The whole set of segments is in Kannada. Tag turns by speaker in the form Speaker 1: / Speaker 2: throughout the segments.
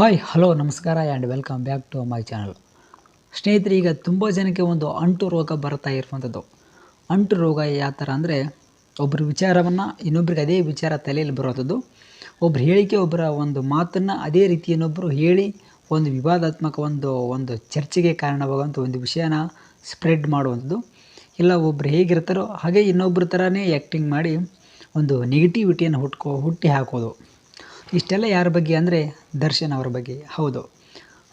Speaker 1: ಹಾಯ್, ಹಲೋ, ನಮಸ್ಕಾರ and welcome back to my channel ಸ್ನೇಹಿತರೆ, ಈಗ ತುಂಬ ಜನಕ್ಕೆ ಒಂದು ಅಂಟು ರೋಗ ಬರ್ತಾ ಇರುವಂಥದ್ದು ಅಂಟು ರೋಗ ಯಾವ ಥರ ಅಂದರೆ ಒಬ್ಬರ ವಿಚಾರವನ್ನು ಇನ್ನೊಬ್ರಿಗೆ ಅದೇ ವಿಚಾರ ತಲೆಯಲ್ಲಿ ಬರುವಂಥದ್ದು ಒಬ್ರು ಹೇಳಿಕೆ ಒಬ್ಬರ ಒಂದು ಮಾತನ್ನು ಅದೇ ರೀತಿ ಇನ್ನೊಬ್ಬರು ಹೇಳಿ, ಒಂದು ವಿವಾದಾತ್ಮಕ ಒಂದು ಒಂದು ಚರ್ಚೆಗೆ ಕಾರಣವಾಗುವಂಥ ಒಂದು ವಿಷಯನ ಸ್ಪ್ರೆಡ್ ಮಾಡುವಂಥದ್ದು ಇಲ್ಲ ಒಬ್ಬರು ಹೇಗಿರ್ತಾರೋ ಹಾಗೆ ಇನ್ನೊಬ್ಬರ ಥರನೇ ಆ್ಯಕ್ಟಿಂಗ್ ಮಾಡಿ ಒಂದು ನೆಗೆಟಿವಿಟಿಯನ್ನು ಹುಟ್ಕೋ, ಹುಟ್ಟಿ ಹಾಕೋದು. ಇಷ್ಟೆಲ್ಲ ಯಾರ ಬಗ್ಗೆ ಅಂದರೆ ದರ್ಶನ್ ಅವ್ರ ಬಗ್ಗೆ. ಹೌದು.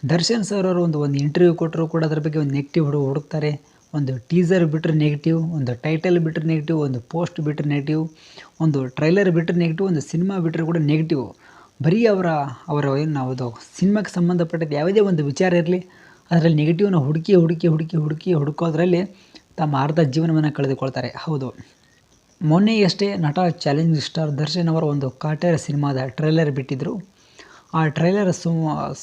Speaker 1: ದರ್ಶನ್ ಸರ್ ಅವರು ಒಂದು ಒಂದು ಇಂಟರ್ವ್ಯೂ ಕೊಟ್ಟರು ಕೂಡ ಅದ್ರ ಬಗ್ಗೆ ಒಂದು ನೆಗೆಟಿವ್ ಹುಡು ಹುಡುಕ್ತಾರೆ. ಒಂದು ಟೀಸರ್ ಬಿಟ್ಟರೆ ನೆಗೆಟಿವ್ ಒಂದು ಟೈಟಲ್ ಬಿಟ್ಟರೆ ನೆಗೆಟಿವ್ ಒಂದು ಪೋಸ್ಟ್ ಬಿಟ್ಟರೆ ನೆಗೆಟಿವ್ ಒಂದು ಟ್ರೈಲರ್ ಬಿಟ್ಟರೆ ನೆಗೆಟಿವ್ ಒಂದು ಸಿನಿಮಾ ಬಿಟ್ಟರೆ ಕೂಡ ನೆಗೆಟಿವ್ ಬರೀ ಅವರ ಅವರ ಏನು ನಾವು ಸಿನಿಮಾಕ್ಕೆ ಸಂಬಂಧಪಟ್ಟಿದ್ದು ಯಾವುದೇ ಒಂದು ವಿಚಾರ ಇರಲಿ, ಅದರಲ್ಲಿ ನೆಗೆಟಿವ್ನ ಹುಡುಕಿ ಹುಡುಕಿ ಹುಡುಕಿ ಹುಡುಕಿ ಹುಡುಕೋದ್ರಲ್ಲಿ ತಮ್ಮ ಅರ್ಧ ಜೀವನವನ್ನು ಕಳೆದುಕೊಳ್ತಾರೆ. ಹೌದು. ಮೊನ್ನೆಯಷ್ಟೇ ನಟ ಚಾಲೆಂಜ್ ಸ್ಟಾರ್ ದರ್ಶನ್ ಅವರ ಒಂದು ಕಾಟೇರ ಸಿನಿಮಾದ ಟ್ರೈಲರ್ ಬಿಟ್ಟಿದ್ದರು ಆ ಟ್ರೈಲರ್ ಸು,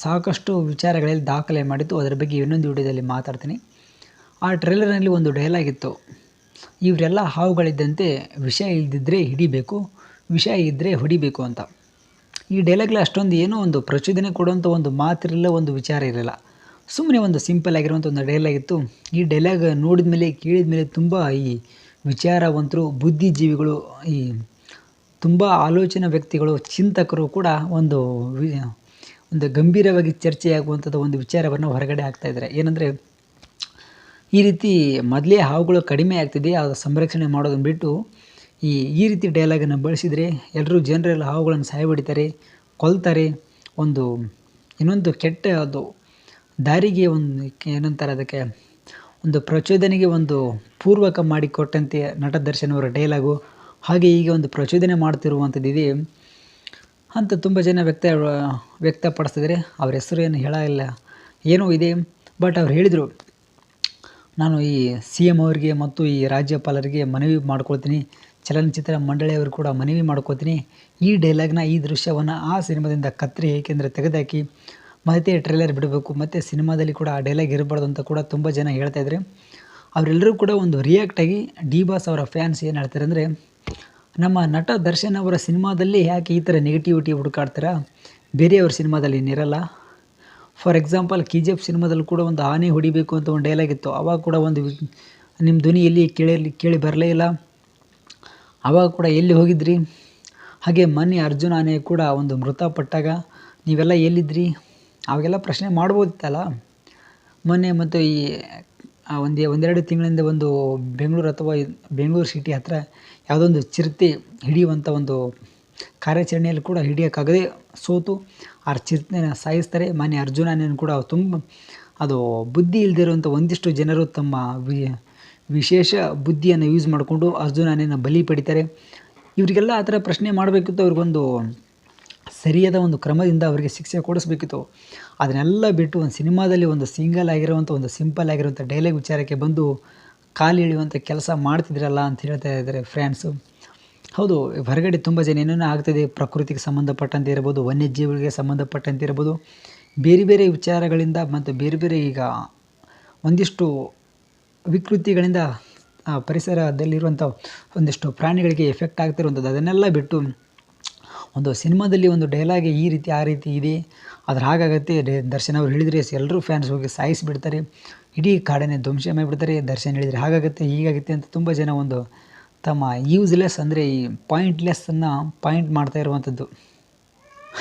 Speaker 1: ಸಾಕಷ್ಟು ವಿಚಾರಗಳಲ್ಲಿ ದಾಖಲೆ ಮಾಡಿದ್ದು ಅದರ ಬಗ್ಗೆ ಇನ್ನೊಂದು ವಿಡಿಯೋದಲ್ಲಿ ಮಾತಾಡ್ತೀನಿ. ಆ ಟ್ರೈಲರ್ನಲ್ಲಿ ಒಂದು ಡೈಲಾಗ್ ಇತ್ತು. ಇವರೆಲ್ಲ ಹಾವುಗಳಿದ್ದಂತೆ ವಿಷ ಇಲ್ಲದಿದ್ದರೆ ಹಿಡಿಬೇಕು ವಿಷ ಇದ್ದರೆ ಹೊಡಿಬೇಕು ಅಂತ. ಈ ಡೈಲಾಗ್ಲಿ ಅಷ್ಟೊಂದು ಏನೋ ಒಂದು ಪ್ರಚೋದನೆ ಕೊಡುವಂಥ ಒಂದು ಮಾತಿರಲಿಲ್ಲ ಒಂದು ವಿಚಾರ ಇರಲಿಲ್ಲ ಸುಮ್ಮನೆ ಒಂದು ಸಿಂಪಲ್ ಆಗಿರುವಂಥ ಒಂದು ಡೈಲಾಗ್ ಇತ್ತು. ಈ ಡೈಲಾಗ್ ನೋಡಿದ ಮೇಲೆ ಕೇಳಿದ ಮೇಲೆ ತುಂಬ ಈ ವಿಚಾರವಂತರು, ಬುದ್ಧಿಜೀವಿಗಳು, ಈ ತುಂಬ ಆಲೋಚನಾ ವ್ಯಕ್ತಿಗಳು, ಚಿಂತಕರು ಕೂಡ ಒಂದು ವಿ, ಒಂದು ಗಂಭೀರವಾಗಿ ಚರ್ಚೆಯಾಗುವಂಥದ್ದು ಒಂದು ವಿಚಾರವನ್ನು ಹೊರಗಡೆ ಹಾಕ್ತಾಯಿದ್ದಾರೆ ಏನಂದರೆ, ಈ ರೀತಿ ಮೊದಲೇ ಹಾವುಗಳು ಕಡಿಮೆ ಆಗ್ತಿದೆ, ಅದು ಸಂರಕ್ಷಣೆ ಮಾಡೋದನ್ನು ಬಿಟ್ಟು, ಈ ಈ ರೀತಿ ಡೈಲಾಗನ್ನು ಬಳಸಿದರೆ ಎಲ್ಲರೂ ಜನರೆಲ್ಲ ಹಾವುಗಳನ್ನು ಸಾಯ ಹೊಡಿತಾರೆ ಕೊಲ್ತಾರೆ. ಒಂದು, ಇನ್ನೊಂದು ಕೆಟ್ಟ ಅದು ದಾರಿಗೆ ಒಂದು ಏನಂತಾರೆ ಅದಕ್ಕೆ ಒಂದು ಪ್ರಚೋದನೆಗೆ ಒಂದು ಪೂರ್ವಕ ಮಾಡಿಕೊಟ್ಟಂತೆ ನಟ ದರ್ಶನ್ ಅವರ ಡೈಲಾಗು ಹಾಗೆ ಈಗ ಒಂದು ಪ್ರಚೋದನೆ ಮಾಡ್ತಿರುವಂಥದ್ದು ಇದೆ ಅಂತ ತುಂಬ ಜನ ವ್ಯಕ್ತ, ವ್ಯಕ್ತಪಡಿಸಿದರೆ ಅವ್ರ ಹೆಸರು ಏನು ಹೇಳಲ್ಲ ಏನೋ ಇದೆ. ಬಟ್ ಅವ್ರು ಹೇಳಿದರು, ನಾನು ಈ ಸಿ ಎಂ ಅವರಿಗೆ ಮತ್ತು ಈ ರಾಜ್ಯಪಾಲರಿಗೆ ಮನವಿ ಮಾಡ್ಕೊಳ್ತೀನಿ. ಚಲನಚಿತ್ರ ಮಂಡಳಿಯವರು ಕೂಡ ಮನವಿ ಮಾಡ್ಕೋತೀನಿ ಈ ಡೈಲಾಗ್ನ ಈ ದೃಶ್ಯವನ್ನು ಆ ಸಿನಿಮಾದಿಂದ ಕತ್ತರಿ ಏಕೆಂದರೆ ತೆಗೆದಾಕಿ ಮತ್ತೆ ಟ್ರೈಲರ್ ಬಿಡಬೇಕು, ಮತ್ತು ಸಿನಿಮಾದಲ್ಲಿ ಕೂಡ ಆ ಡೈಲಾಗ್ ಇರಬಾರ್ದು ಅಂತ ಕೂಡ ತುಂಬ ಜನ ಹೇಳ್ತಾ ಇದ್ದಾರೆ ಅವರೆಲ್ಲರೂ ಕೂಡ ಒಂದು ರಿಯಾಕ್ಟಾಗಿ ಡಿ ಬಾಸ್ ಅವರ ಫ್ಯಾನ್ಸ್ ಏನು ಹೇಳ್ತಾರೆ ಅಂದರೆ, ನಮ್ಮ ನಟ ದರ್ಶನ್ ಅವರ ಸಿನಿಮಾದಲ್ಲಿ ಯಾಕೆ ಈ ಥರ ನೆಗೆಟಿವಿಟಿ ಹುಡುಕಾಡ್ತಾರೆ? ಬೇರೆಯವ್ರ ಸಿನಿಮಾದಲ್ಲಿ ಏನಿರಲ್ಲ for example K G F ಸಿನಿಮಾದಲ್ಲಿ ಕೂಡ ಒಂದು ಆನೆ ಹೊಡಿಬೇಕು ಅಂತ ಒಂದು ಡೈಲಾಗ್ ಇತ್ತು. ಆವಾಗ ಕೂಡ ಒಂದು ನಿಮ್ಮ ಧ್ವನಿ ಎಲ್ಲಿ ಕೇಳಿ ಕೇಳಿ ಬರಲೇ ಇಲ್ಲ. ಆವಾಗ ಕೂಡ ಎಲ್ಲಿ ಹೋಗಿದ್ರಿ? ಹಾಗೆ ಮೊನ್ನೆ ಅರ್ಜುನ್ ಆನೆ ಕೂಡ ಒಂದು ಮೃತಪಟ್ಟಾಗ, ನೀವೆಲ್ಲ ಎಲ್ಲಿದ್ರಿ? ಅವಾಗೆಲ್ಲ ಪ್ರಶ್ನೆ ಮಾಡ್ಬೋದಿತ್ತಲ್ಲ? ಮೊನ್ನೆ ಮತ್ತು ಈ ಒಂದು, ಒಂದೆರಡು ತಿಂಗಳಿಂದ ಒಂದು ಬೆಂಗಳೂರು ಅಥವಾ ಬೆಂಗಳೂರು ಸಿಟಿ ಹತ್ತಿರ ಯಾವುದೊಂದು ಚಿರತೆ ಹಿಡಿಯುವಂಥ ಒಂದು ಕಾರ್ಯಾಚರಣೆಯಲ್ಲಿ ಕೂಡ ಹಿಡಿಯೋಕ್ಕಾಗದೆ ಸೋತು, ಆ ಚಿರತೆನ ಸಾಯಿಸ್ತಾರೆ. ಮೊನ್ನೆ ಅರ್ಜುನನೇನು ಕೂಡ ತುಂಬ, ಅದು ಬುದ್ಧಿ ಇಲ್ಲದಿರುವಂಥ ಒಂದಿಷ್ಟು ಜನರು ತಮ್ಮ ವಿ, ವಿಶೇಷ ಬುದ್ಧಿಯನ್ನು ಯೂಸ್ ಮಾಡಿಕೊಂಡು ಅರ್ಜುನನೇನ ಬಲಿ ಪಡಿತಾರೆ. ಇವರಿಗೆಲ್ಲ ಆ ಥರ ಪ್ರಶ್ನೆ ಮಾಡಬೇಕಿತ್ತು. ಅವ್ರಿಗೊಂದು ಸರಿಯಾದ ಒಂದು ಕ್ರಮದಿಂದ ಅವರಿಗೆ ಶಿಕ್ಷೆ ಕೊಡಿಸ್ಬೇಕಿತ್ತು. ಅದನ್ನೆಲ್ಲ ಬಿಟ್ಟು ಒಂದು ಸಿನಿಮಾದಲ್ಲಿ ಒಂದು ಸಿಂಗಲ್ ಆಗಿರುವಂಥ ಒಂದು ಸಿಂಪಲ್ ಆಗಿರುವಂಥ ಡೈಲಾಗ್ ವಿಚಾರಕ್ಕೆ ಬಂದು ಕಾಲು ಎಳೆಯುವಂಥ ಕೆಲಸ ಮಾಡ್ತಿದ್ರಲ್ಲ ಅಂತ ಹೇಳ್ತಾ ಇದ್ದಾರೆ ಫ್ರೆಂಡ್ಸು. ಹೌದು, ಹೊರಗಡೆ ತುಂಬ ಜನ ಏನೇನೋ ಆಗ್ತಿದೆ, ಪ್ರಕೃತಿಗೆ ಸಂಬಂಧಪಟ್ಟಂತೆ ಇರ್ಬೋದು, ವನ್ಯಜೀವಿಗಳಿಗೆ ಸಂಬಂಧಪಟ್ಟಂತೆ ಇರ್ಬೋದು, ಬೇರೆ ಬೇರೆ ವಿಚಾರಗಳಿಂದ ಮತ್ತು ಬೇರೆ ಬೇರೆ ಈಗ ಒಂದಿಷ್ಟು ವಿಕೃತಿಗಳಿಂದ ಪರಿಸರದಲ್ಲಿರುವಂಥ ಒಂದಿಷ್ಟು ಪ್ರಾಣಿಗಳಿಗೆ ಎಫೆಕ್ಟ್ ಆಗ್ತಿರುವಂಥದ್ದು ಅದನ್ನೆಲ್ಲ ಬಿಟ್ಟು ಒಂದು ಸಿನಿಮಾದಲ್ಲಿ ಒಂದು ಡೈಲಾಗೆ ಈ ರೀತಿ ಆ ರೀತಿ ಇದೆ. ಅದ್ರ ಹಾಗಾಗತ್ತೆ ದರ್ಶನ್ ಅವ್ರು ಹೇಳಿದರೆ ಎಲ್ಲರೂ ಫ್ಯಾನ್ಸ್ ಹೋಗಿ ಸಾಯಿಸಿಬಿಡ್ತಾರೆ. ಇಡೀ ಕಾಡನ್ನೇ ಧ್ವಂಸ ಮಾಡಿಬಿಡ್ತಾರೆ ದರ್ಶನ್ ಹೇಳಿದರೆ. ಹಾಗಾಗುತ್ತೆ, ಹೀಗಾಗುತ್ತೆ ಅಂತ ತುಂಬ ಜನ ಒಂದು ತಮ್ಮ ಯೂಸ್ಲೆಸ್ ಅಂದರೆ ಈ ಪಾಯಿಂಟ್ಲೆಸ್ಸನ್ನು ಪಾಯಿಂಟ್ ಮಾಡ್ತಾ ಇರುವಂಥದ್ದು.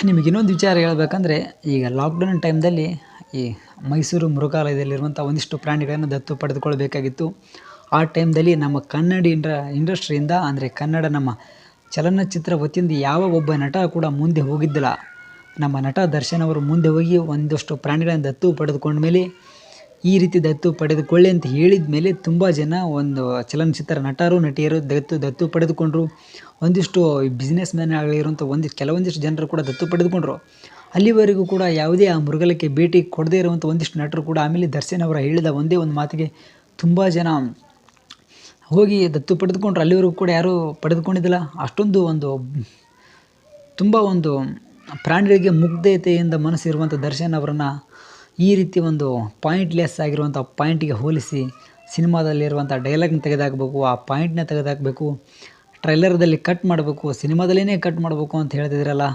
Speaker 1: ನಿಮಗೆ ಇನ್ನೊಂದು ವಿಚಾರ ಹೇಳಬೇಕಂದ್ರೆ, ಈಗ ಲಾಕ್ಡೌನ್ ಟೈಮ್ದಲ್ಲಿ ಈ ಮೈಸೂರು ಮೃಗಾಲಯದಲ್ಲಿರುವಂಥ ಒಂದಿಷ್ಟು ಪ್ರಾಣಿಗಳನ್ನು ದತ್ತು ಪಡೆದುಕೊಳ್ಬೇಕಾಗಿತ್ತು. ಆ ಟೈಮ್ದಲ್ಲಿ ನಮ್ಮ ಕನ್ನಡ ಇಂಡ್ರ ಇಂಡಸ್ಟ್ರಿಯಿಂದ ಅಂದರೆ ಕನ್ನಡ ನಮ್ಮ ಚಲನಚಿತ್ರ ವತಿಯಿಂದ ಯಾವ ಒಬ್ಬ ನಟ ಕೂಡ ಮುಂದೆ ಹೋಗಿದ್ದಿಲ್ಲ. ನಮ್ಮ ನಟ ದರ್ಶನ್ ಅವರು ಮುಂದೆ ಹೋಗಿ ಒಂದಷ್ಟು ಪ್ರಾಣಿಗಳನ್ನು ದತ್ತು ಪಡೆದುಕೊಂಡ ಮೇಲೆ, ಈ ರೀತಿ ದತ್ತು ಪಡೆದುಕೊಳ್ಳಿ ಅಂತ ಹೇಳಿದ ಮೇಲೆ ತುಂಬ ಜನ ಒಂದು ಚಲನಚಿತ್ರ ನಟರು, ನಟಿಯರು ದತ್ತು ದತ್ತು ಪಡೆದುಕೊಂಡ್ರು. ಒಂದಿಷ್ಟು ಬಿಸ್ನೆಸ್ ಮ್ಯಾನ್ ಆಗಿರುವಂಥ ಒಂದಿಷ್ಟು ಕೆಲವೊಂದಿಷ್ಟು ಜನರು ಕೂಡ ದತ್ತು ಪಡೆದುಕೊಂಡ್ರು. ಅಲ್ಲಿವರೆಗೂ ಕೂಡ ಯಾವುದೇ ಆ ಮೃಗಲಕ್ಕೆ ಭೇಟಿ ಕೊಡದೇ ಇರುವಂಥ ಒಂದಿಷ್ಟು ನಟರು ಕೂಡ ಆಮೇಲೆ ದರ್ಶನ್ ಅವರ ಹೇಳಿದ ಒಂದೇ ಒಂದು ಮಾತಿಗೆ ತುಂಬ ಜನ ಹೋಗಿ ದತ್ತು ಪಡೆದುಕೊಂಡ್ರು, ಅಲ್ಲಿವರೆಗೂ ಕೂಡ ಯಾರೂ ಪಡೆದುಕೊಂಡಿದ್ದಿಲ್ಲ. ಅಷ್ಟೊಂದು ಒಂದು ತುಂಬ ಒಂದು ಪ್ರಾಣಿಗಳಿಗೆ ಮುಗ್ಧತೆಯಿಂದ ಮನಸ್ಸಿರುವಂಥ ದರ್ಶನ್ ಅವರನ್ನು ಈ ರೀತಿ ಒಂದು ಪಾಯಿಂಟ್ಲೆಸ್ ಆಗಿರುವಂಥ ಪಾಯಿಂಟಿಗೆ ಹೋಲಿಸಿ ಸಿನಿಮಾದಲ್ಲಿರುವಂಥ ಡೈಲಾಗ್ನ ತೆಗೆದಾಕಬೇಕು, ಆ ಪಾಯಿಂಟ್ನ ತೆಗೆದಾಕಬೇಕು ಟ್ರೈಲರ್ದಲ್ಲಿ ಕಟ್ ಮಾಡಬೇಕು ಸಿನಿಮಾದಲ್ಲೇ ಕಟ್ ಮಾಡಬೇಕು ಅಂತ ಹೇಳ್ತಿದ್ದೀರಲ್ಲ?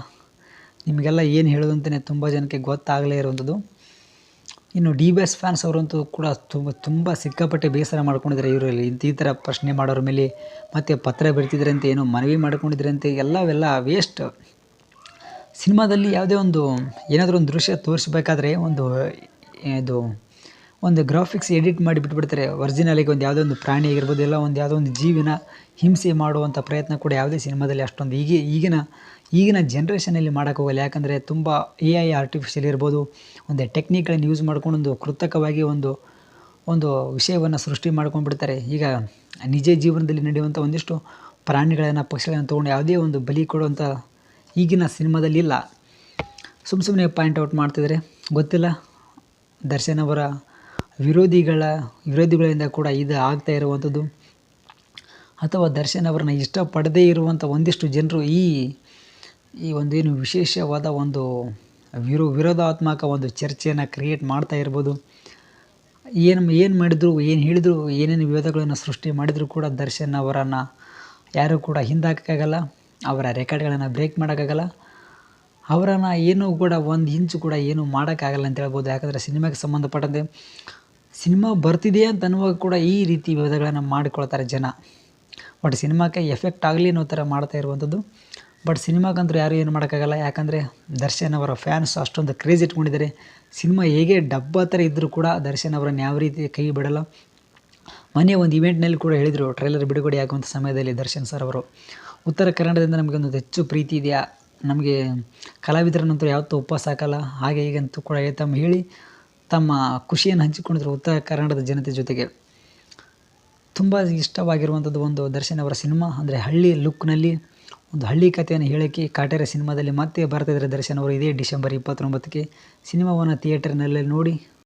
Speaker 1: ನಿಮಗೆಲ್ಲ ಏನು ಹೇಳೋದು ಅಂತಲೇ ತುಂಬ ಜನಕ್ಕೆ ಗೊತ್ತಾಗಲೇ ಇರುವಂಥದ್ದು. ಇನ್ನು ಡಿ ಬಿ ಎಸ್ ಫ್ಯಾನ್ಸ್ ಅವರಂತೂ ಕೂಡ ತುಂಬ ತುಂಬ ಸಿಕ್ಕಾಪಟ್ಟೆ ಬೇಸರ ಮಾಡ್ಕೊಂಡಿದ್ದಾರೆ ಇವರಲ್ಲಿ. ಇಂಥ ಈ ಥರ ಪ್ರಶ್ನೆ ಮಾಡೋರ ಮೇಲೆ ಮತ್ತು ಪತ್ರ ಬರಿತಿದ್ರಂತೆ ಏನೋ ಮನವಿ ಮಾಡ್ಕೊಂಡಿದ್ರಂತೆ, ಎಲ್ಲವೆಲ್ಲ ವೇಸ್ಟ್ ಸಿನಿಮಾದಲ್ಲಿ ಯಾವುದೇ ಒಂದು, ಏನಾದರೂ ಒಂದು ದೃಶ್ಯ ತೋರಿಸ್ಬೇಕಾದ್ರೆ ಒಂದು, ಇದು, ಒಂದು ಗ್ರಾಫಿಕ್ಸ್ ಎಡಿಟ್ ಮಾಡಿ ಬಿಟ್ಬಿಡ್ತಾರೆ ಒರಿಜಿನಲಿಗೆ ಒಂದು ಯಾವುದೋ ಒಂದು ಪ್ರಾಣಿ ಆಗಿರ್ಬೋದು ಎಲ್ಲ ಒಂದು ಯಾವುದೋ ಒಂದು ಜೀವಿನ ಹಿಂಸೆ ಮಾಡುವಂಥ ಪ್ರಯತ್ನ ಕೂಡ ಯಾವುದೇ ಸಿನಿಮಾದಲ್ಲಿ ಅಷ್ಟೊಂದು. ಈಗ ಈಗಿನ ಈಗಿನ ಜನ್ರೇಷನಲ್ಲಿ ಮಾಡೋಕ್ಕೆ ಹೋಗಲ್ಲ. ಯಾಕಂದರೆ ತುಂಬ ಎ ಐ ಆರ್ಟಿಫಿಷಿಯಲ್ ಇರ್ಬೋದು, ಒಂದು ಟೆಕ್ನಿಕ್ಗಳನ್ನು ಯೂಸ್ ಮಾಡ್ಕೊಂಡು ಒಂದು ಕೃತಕವಾಗಿ ಒಂದು ಒಂದು ವಿಷಯವನ್ನು ಸೃಷ್ಟಿ ಮಾಡ್ಕೊಂಡ್ಬಿಡ್ತಾರೆ. ಈಗ ನಿಜ ಜೀವನದಲ್ಲಿ ನಡೆಯುವಂಥ ಒಂದಿಷ್ಟು ಪ್ರಾಣಿಗಳನ್ನು, ಪಕ್ಷಿಗಳನ್ನು ತೊಗೊಂಡು ಯಾವುದೇ ಒಂದು ಬಲಿ ಕೊಡುವಂಥ ಈಗಿನ ಸಿನಿಮಾದಲ್ಲಿ ಇಲ್ಲ. ಸುಮ್ಮ ಸುಮ್ಮನೆ ಪಾಯಿಂಟ್ ಔಟ್ ಮಾಡ್ತಿದ್ದಾರೆ ಗೊತ್ತಿಲ್ಲ? ದರ್ಶನ್ ಅವರ ವಿರೋಧಿಗಳ, ವಿರೋಧಿಗಳಿಂದ ಕೂಡ ಇದು ಆಗ್ತಾ ಇರುವಂಥದ್ದು ಅಥವಾ ದರ್ಶನ್ ಅವರನ್ನ ಇಷ್ಟಪಡದೇ ಇರುವಂಥ ಒಂದಿಷ್ಟು ಜನರು ಈ ಈ ಒಂದೇನು ವಿಶೇಷವಾದ ಒಂದು ವಿರೋ ವಿರೋಧಾತ್ಮಕ ಒಂದು ಚರ್ಚೆಯನ್ನು ಕ್ರಿಯೇಟ್ ಮಾಡ್ತಾ ಇರ್ಬೋದು. ಏನು ಏನು ಮಾಡಿದ್ರು, ಏನು ಹೇಳಿದ್ರು, ಏನೇನು ವಿವಾದಗಳನ್ನು ಸೃಷ್ಟಿ ಮಾಡಿದರೂ ಕೂಡ ದರ್ಶನ್ ಅವರನ್ನು ಯಾರೂ ಕೂಡ ಹಿಂದಾಕೋಕ್ಕಾಗಲ್ಲ, ಅವರ ರೆಕಾರ್ಡ್ಗಳನ್ನು ಬ್ರೇಕ್ ಮಾಡೋಕ್ಕಾಗಲ್ಲ. ಅವರನ್ನು ಏನೂ ಕೂಡ ಒಂದು ಇಂಚು ಕೂಡ ಏನೂ ಮಾಡೋಕ್ಕಾಗಲ್ಲ ಅಂತ ಹೇಳ್ಬೋದು. ಯಾಕಂದರೆ ಸಿನಿಮಾಗೆ ಸಂಬಂಧಪಟ್ಟಂತೆ ಸಿನಿಮಾ ಬರ್ತಿದೆ ಅಂತ ಅನ್ನುವಾಗ ಕೂಡ ಈ ರೀತಿ ವಿವಾದಗಳನ್ನು ಮಾಡಿಕೊಳ್ತಾರೆ ಜನ. ಬಟ್ ಸಿನಿಮಾಕ್ಕೆ ಎಫೆಕ್ಟ್ ಆಗಲಿ ಅನ್ನೋ ಥರ ಮಾಡ್ತಾ ಇರುವಂಥದ್ದು. ಬಟ್ ಸಿನಿಮಾಗಂತೂ ಯಾರೂ ಏನು ಮಾಡೋಕ್ಕಾಗಲ್ಲ? ಯಾಕಂದರೆ ದರ್ಶನ್ ಅವರ ಫ್ಯಾನ್ಸ್ ಅಷ್ಟೊಂದು ಕ್ರೇಜ್ ಇಟ್ಕೊಂಡಿದ್ದಾರೆ. ಸಿನಿಮಾ ಹೇಗೆ ಡಬ್ಬ ಥರ ಇದ್ದರೂ ಕೂಡ ದರ್ಶನ್ ಅವರನ್ನು ಯಾವ ರೀತಿ ಕೈ ಬಿಡಲ್ಲ. ಮೊನ್ನೆ ಒಂದು ಇವೆಂಟ್ನಲ್ಲಿ ಕೂಡ ಹೇಳಿದರು ಟ್ರೈಲರ್ ಬಿಡುಗಡೆ ಆಗುವಂಥ ಸಮಯದಲ್ಲಿ ದರ್ಶನ್ ಸರ್ ಅವರು. ಉತ್ತರ ಕನ್ನಡದಿಂದ ನಮಗೆ ಒಂದು ಹೆಚ್ಚು ಪ್ರೀತಿ ಇದೆಯಾ? ನಮಗೆ ಕಲಾವಿದರನ್ನಂತೂ ಯಾವತ್ತೂ ಉಪವಾಸ ಹಾಕಲ್ಲ. ಹಾಗೆ ಅಂತೂ ಕೂಡ ತಮ್ಮ ಹೇಳಿ, ತಮ್ಮ ಖುಷಿಯನ್ನು ಹಂಚಿಕೊಂಡಿದ್ರು ಉತ್ತರ ಕನ್ನಡದ ಜನತೆ ಜೊತೆಗೆ. ತುಂಬ ಇಷ್ಟವಾಗಿರುವಂಥದ್ದು ಒಂದು ದರ್ಶನ್ ಅವರ ಸಿನಿಮಾ ಅಂದರೆ ಹಳ್ಳಿ ಲುಕ್ನಲ್ಲಿ ಒಂದು ಹಳ್ಳಿ ಕಥೆಯನ್ನು ಹೇಳೋಕ್ಕೆ ಕಾಟೇರ ಸಿನಿಮಾದಲ್ಲಿ ಮತ್ತೆ ಬರ್ತಿದ್ದಾರೆ ದರ್ಶನ್ ಅವರು. ಇದೇ ಡಿಸೆಂಬರ್ ಇಪ್ಪತ್ತೊಂಬತ್ತಕ್ಕೆ ಸಿನಿಮಾವನ್ನು ಥಿಯೇಟರ್ನಲ್ಲೇ ನೋಡಿ